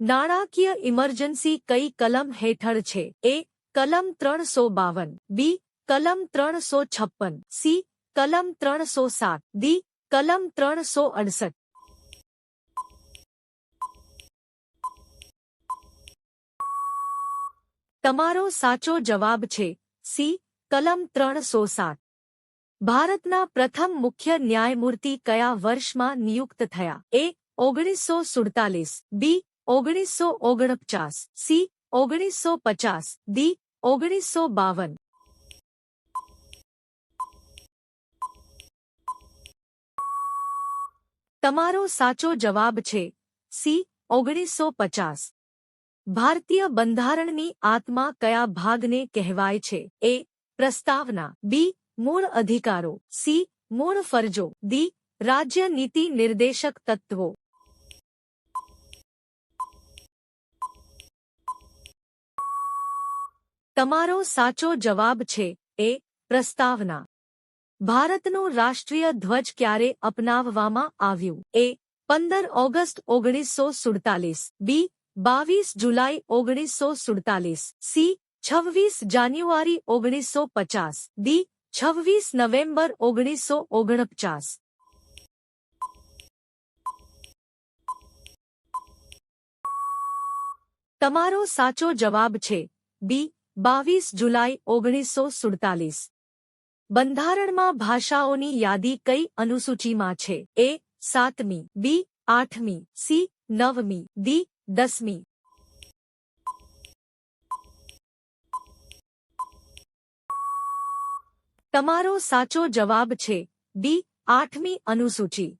નાણાકીય ઇમરજન્સી કઈ કલમ હેઠળ છે? એ, કલમ ત્રણસો બાવન. બી, કલમ ત્રણસો છપ્પન. સી, કલમ ત્રણસો સાત. ડી, કલમ ત્રણસો અડસઠ. તમારો સાચો જવાબ છે સી, કલમ ત્રણસો સાત. ભારતના પ્રથમ મુખ્ય ન્યાયમૂર્તિ કયા વર્ષમાં નિયુક્ત થયા? એ, ઓગણીસો સુડતાલીસ. બી ઓગણીસો ઓગણપચાસ સી ઓગણીસો પચાસ ડી ઓગણીસો બાવન. તમારો સાચો જવાબ છે સી ઓગણીસો પચાસ. ભારતીય બંધારણની આત્મા કયા ભાગને કહેવાય છે? એ, પ્રસ્તાવના. બી, મૂળ અધિકારો. સી, મૂળ ફરજો. ડી, રાજ્ય નીતિ નિર્દેશક તત્વો. તમારો સાચો જવાબ છે, એ પ્રસ્તાવના. ભારતનું રાષ્ટ્રીય ધ્વજ ક્યારે અપનાવવામાં આવ્યું? એ પંદર ઓગસ્ટ ઓગણીસો સુડતાલીસ, બી બાવીસ જુલાઈ ઓગણીસો સુડતાલીસ, સી છવ્વીસ જાન્યુઆરી ઓગણીસો પચાસ, ડી છવ્વીસ નવેમ્બર ઓગણીસો ઓગણપચાસ. તમારો સાચો જવાબ છે, બી બાવીસ જુલાઈ, ઓગણીસો સુડતાલીસ. બંધારણમાં ભાષાઓની યાદી કઈ અનુસૂચિમાં છે? એ, સાતમી, બી, આઠમી, સી, નવમી, ડી, દસમી. તમારો સાચો જવાબ છે, બી, આઠમી અનુસૂચિ.